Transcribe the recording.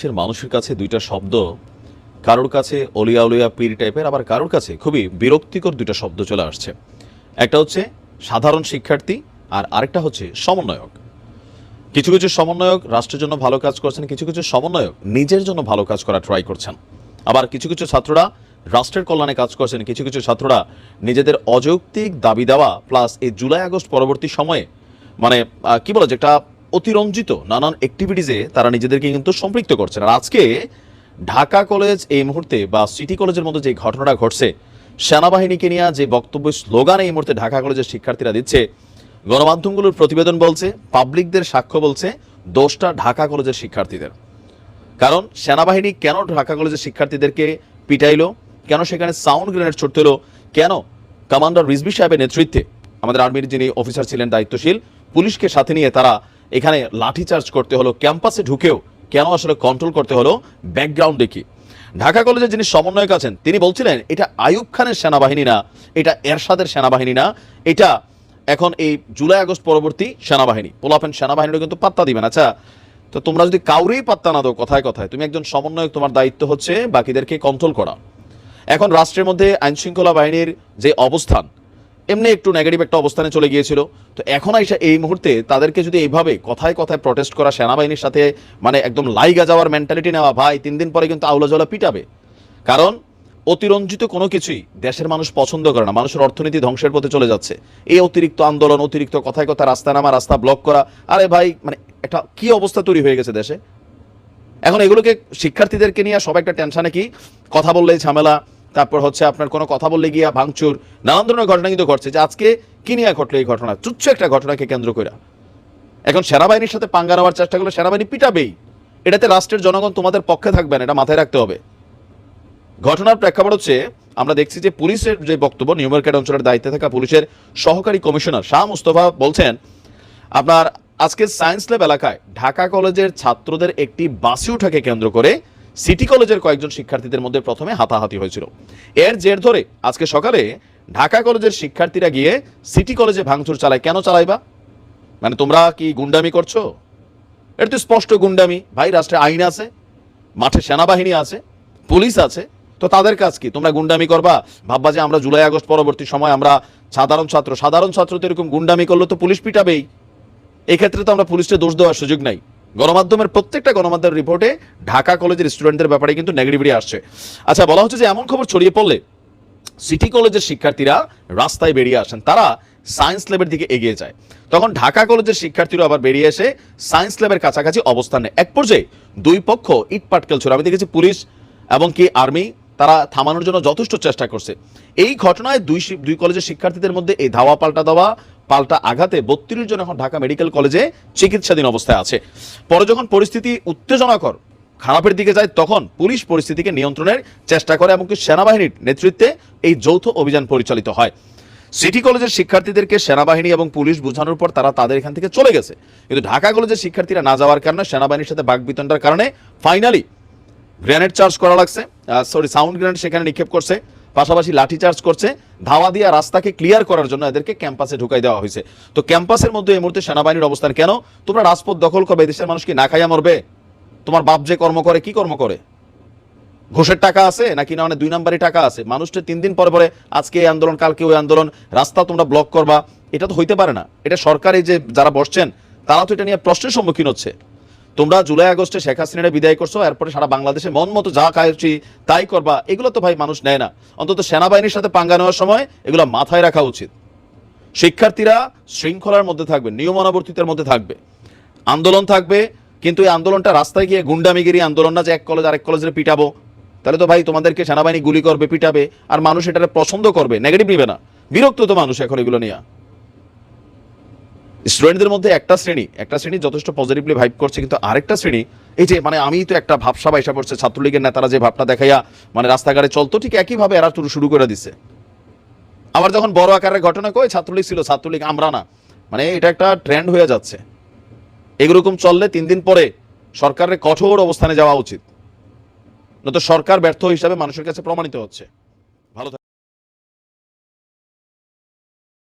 দেশের মানুষের কাছে দুইটা শব্দ, কারোর কাছে অলিয়া উলিয়া পীর টাইপের, আবার কারোর কাছে খুবই বিরক্তিকর দুইটা শব্দ চলে আসছে। একটা হচ্ছে সাধারণ শিক্ষার্থী আর আরেকটা হচ্ছে সমন্বয়ক। কিছু কিছু সমন্বয়ক রাষ্ট্রের জন্য ভালো কাজ করছেন, কিছু কিছু সমন্বয়ক নিজের জন্য ভালো কাজ করা ট্রাই করছেন। আবার কিছু কিছু ছাত্ররা রাষ্ট্রের কল্যাণে কাজ করছেন, কিছু কিছু ছাত্ররা নিজেদের অযৌক্তিক দাবি দেওয়া প্লাস এই জুলাই আগস্ট পরবর্তী সময়ে মানে কি বলে, যে একটা অতিরঞ্জিত নানান অ্যাক্টিভিটিসে তারা নিজেদেরকে কিন্তু সম্পৃক্ত করছেন। আর আজকে ঢাকা কলেজ এই মুহূর্তে বা সিটি কলেজের মধ্যে যে ঘটনাটা ঘটছে, সেনাবাহিনীকে নিয়ে যে বক্তব্য স্লোগান এই মুহূর্তে ঢাকা কলেজের শিক্ষার্থীরা দিচ্ছে, গণমাধ্যমগুলোর প্রতিবেদন বলছে পাবলিকদের সাক্ষ্য বলছে, দোষটা ঢাকা কলেজের শিক্ষার্থীদের। কারণ সেনাবাহিনী কেন ঢাকা কলেজের শিক্ষার্থীদেরকে পিটাইলো? কেন সেখানে সাউন্ড গ্রেনেড ছুটতে হলো কেন কমান্ডার রিজবি সাহেবের নেতৃত্বে আমাদের আর্মির যিনি অফিসার ছিলেন, দায়িত্বশীল, পুলিশকে সাথে নিয়ে তারা এখানে লাঠি চার্জ করতে হলো, ক্যাম্পাসে ঢুকেও কেন আসলে কন্ট্রোল করতে হলো ব্যাকগ্রাউন্ডে কি? ঢাকা কলেজে যিনি সমন্বয়ক আছেন, তিনি বলছিলেন, এটা আইয়ুব খানের সেনাবাহিনী না, এটা এরশাদের সেনাবাহিনী না, এটা এখন এই জুলাই আগস্ট পরবর্তী সেনাবাহিনী। পোলাপেন সেনাবাহিনীর কিন্তু পাত্তা দিবেন আচ্ছা তো তোমরা যদি কাউরেই পাত্তা না দাও কথায় কথায়, তুমি একজন সমন্বয়ক, তোমার দায়িত্ব হচ্ছে বাকিদেরকে কন্ট্রোল করা। এখন রাষ্ট্রের মধ্যে আইনশৃঙ্খলা বাহিনীর যে অবস্থান এমনি একটু নেগেটিভ একটা অবস্থানে চলে গিয়েছিল। তো এখন আইসা এই মুহূর্তে তাদেরকে যদি এইভাবে কথায় কথায় প্রটেস্ট করা সেনাবাহিনীর সাথে মানে একদম লাইগা যাওয়ার মেন্টালিটি নেওয়া, ভাই, তিন দিন পরে কিন্তু আউলা জলা পিটাবে। কারণ অতিরঞ্জিত কোনো কিছুই দেশের মানুষ পছন্দ করে না, মানুষের অর্থনীতি ধ্বংসের পথে চলে যাচ্ছে। এই অতিরিক্ত আন্দোলন, অতিরিক্ত কথায় কথা রাস্তা নামা, রাস্তা ব্লক করা, আরে ভাই মানে একটা কি অবস্থা তৈরি হয়ে গেছে দেশে? এখন এগুলোকে শিক্ষার্থীদেরকে নিয়ে সব একটা টেনশানে কি? কথা বললেই ঝামেলা তারপর হচ্ছে আপনার কোনো কথা বললে গিয়া ভাঙচুর, নানান ধরনের ঘটনা কিন্তু ঘটছে যে আজকে কি নিয়ে ঘটলো এই ঘটনা? তুচ্ছ একটা ঘটনাকে কেন্দ্র করে এখন সেনাবাহিনীর সাথে পাঙ্গা নেওয়ার চেষ্টা করলে সেনাবাহিনী পিটাবেই। এটাতে রাষ্ট্রের জনগণ তোমাদের পক্ষে থাকবে না, এটা মাথায় রাখতে হবে। ঘটনার প্রেক্ষাপট হচ্ছে, আমরা দেখছি যে পুলিশের যে বক্তব্য, নিউ মার্কেট অঞ্চলের দায়িত্বে থাকা পুলিশের সহকারী কমিশনার শাহ মুস্তফা বলছেন, আপনার আজকে সায়েন্স ল্যাব এলাকায় ঢাকা কলেজের ছাত্রদের একটি বাসে উঠাকে কেন্দ্র করে সিটি কলেজের কয়েকজন শিক্ষার্থীদের মধ্যে প্রথমে হাতাহাতি হয়েছিল। এর জের ধরে আজকে সকালে ঢাকা কলেজের শিক্ষার্থীরা গিয়ে সিটি কলেজে ভাঙচুর চালায়। কেন চালাইবা? মানে তোমরা কি গুন্ডামি করছ? এটা তো স্পষ্ট গুন্ডামি। ভাই, রাষ্ট্রে আইন আছে, মাঠে সেনাবাহিনী আছে, পুলিশ আছে, তো তাদের কাজ কি? তোমরা গুন্ডামি করবা? ভাববা যে আমরা জুলাই আগস্ট পরবর্তী সময় আমরা সাধারণ ছাত্র। সাধারণ ছাত্র তো এরকম গুন্ডামি করলে তো পুলিশ পিটাবেই। এই ক্ষেত্রে তো আমরা পুলিশকে দোষ দেওয়ার সুযোগ নাই। গণমাধ্যমের প্রত্যেকটা গণমাধ্যমের রিপোর্টে ঢাকা কলেজের স্টুডেন্টদের ব্যাপারে কিন্তু নেগেটিভিটি আসছে। আচ্ছা বলা হচ্ছে যে এমন খবর ছড়িয়ে পড়লে সিটি কলেজের শিক্ষার্থীরা রাস্তায় বেরিয়ে আসেন, তারা সায়েন্স ল্যাবের দিকে এগিয়ে যায়। তখন ঢাকা কলেজের শিক্ষার্থীরা আবার বেরিয়ে এসে সায়েন্স ল্যাবের কাছাকাছি অবস্থান নেয়। এক পর্যায়ে দুই পক্ষ ইট পাটকেল ছিল আমি দেখেছি পুলিশ এবং কি আর্মি তারা থামানোর জন্য যথেষ্ট চেষ্টা করছে। এই ঘটনায় দুই দুই কলেজের শিক্ষার্থীদের মধ্যে এই ধাওয়া পাল্টা দেওয়া পাল্টা আঘাতে বত্রিশ জন এখন ঢাকা মেডিকেল কলেজে চিকিৎসাধীন অবস্থায় আছে। পরে যখন পরিস্থিতি উত্তেজনাকর, খারাপের দিকে যায়, তখন পুলিশ পরিস্থিতিকে নিয়ন্ত্রণের চেষ্টা করে এমনকি সেনাবাহিনীর নেতৃত্বে এই যৌথ অভিযান পরিচালিত হয়। সিটি কলেজের শিক্ষার্থীদেরকে সেনাবাহিনী এবং পুলিশ বোঝানোর পর তারা তাদের এখান থেকে চলে গেছে। কিন্তু ঢাকা কলেজের শিক্ষার্থীরা না যাওয়ার কারণে সেনাবাহিনীর সাথে বাগবিতণ্ডার কারণে ফাইনালি গ্রেনেড চার্জ করা লাগছে। সরি সাউন্ড গ্রেনেড সেখানে নিক্ষেপ করছে। পাশাপাশি লাঠি চার্জ করছে, ধাওয়া দিয়া রাস্তাকে ক্লিয়ার করার জন্য এদেরকে ক্যাম্পাসে ঢুকাই দেওয়া হয়েছে। তো ক্যাম্পাসের মধ্যে এই মুহূর্তে সেনাবাহিনীর অবস্থান কেন? তোমরা রাজপথ দখল করবে দেশের মানুষ কি না খাইয়া মরবে? তোমার বাপ যে কর্ম করে, কি কর্ম করে? ঘুষের টাকা আছে নাকি না মানে দুই নাম্বারই টাকা আছে? মানুষটা তিন দিন পরে পরে আজকে এই আন্দোলন, কালকে ওই আন্দোলন, রাস্তা তোমরা ব্লক করবা। এটা তো হইতে পারে না। এটা সরকার যে যারা বসছেন, তারা তো এটা নিয়ে প্রশ্নের সম্মুখীন হচ্ছে। তোমরা জুলাই আগস্টে শেখ হাসিনারে বিদায় করছ, এরপরে সারা বাংলাদেশে মন মতো যা খাইছি তাই করবা, এগুলো তো ভাই মানুষ নেয় না। অন্তত সেনাবাহিনীর সাথে পাঙ্গা নেওয়ার সময় এগুলো মাথায় রাখা উচিত। শিক্ষার্থীরা শৃঙ্খলার মধ্যে থাকবে, নিয়মানুবর্তিতার মধ্যে থাকবে। আন্দোলন থাকবে, কিন্তু এই আন্দোলনটা রাস্তায় গিয়ে গুন্ডামিগিরি আন্দোলন না যে এক কলেজ আরেক কলেজে পিটাবো। তাহলে তো ভাই তোমাদেরকে সেনাবাহিনী গুলি করবে, পিটাবে, আর মানুষ এটাকে পছন্দ করবে, নেগেটিভ নিবে না। বিরক্ত তো মানুষ এখন এগুলো নিয়ে। স্টুডেন্টদের মধ্যে একটা শ্রেণি একটা শ্রেণি যথেষ্ট পজিটিভলি ভাইব করছে, কিন্তু আরেকটা শ্রেণি, এই যে মানে আমি তো একটা ভাবসা বাইসা পড়ছে ছাত্রলীগের নেতারা যে ভাবটা দেখাইয়া মানে রাস্তাঘাটে চলতো, ঠিক একইভাবে এরা শুরু করে দিছে। আবার যখন বড় আকারের ঘটনা কই ছাত্রলীগ ছিল, ছাত্রলীগ আমরা না। মানে এটা একটা ট্রেন্ড হয়ে যাচ্ছে। এরকম চললে তিন দিন পরে সরকারের কঠোর অবস্থানে যাওয়া উচিত। নয়তো সরকার ব্যর্থ হিসাবে মানুষের কাছে প্রমাণিত হচ্ছে।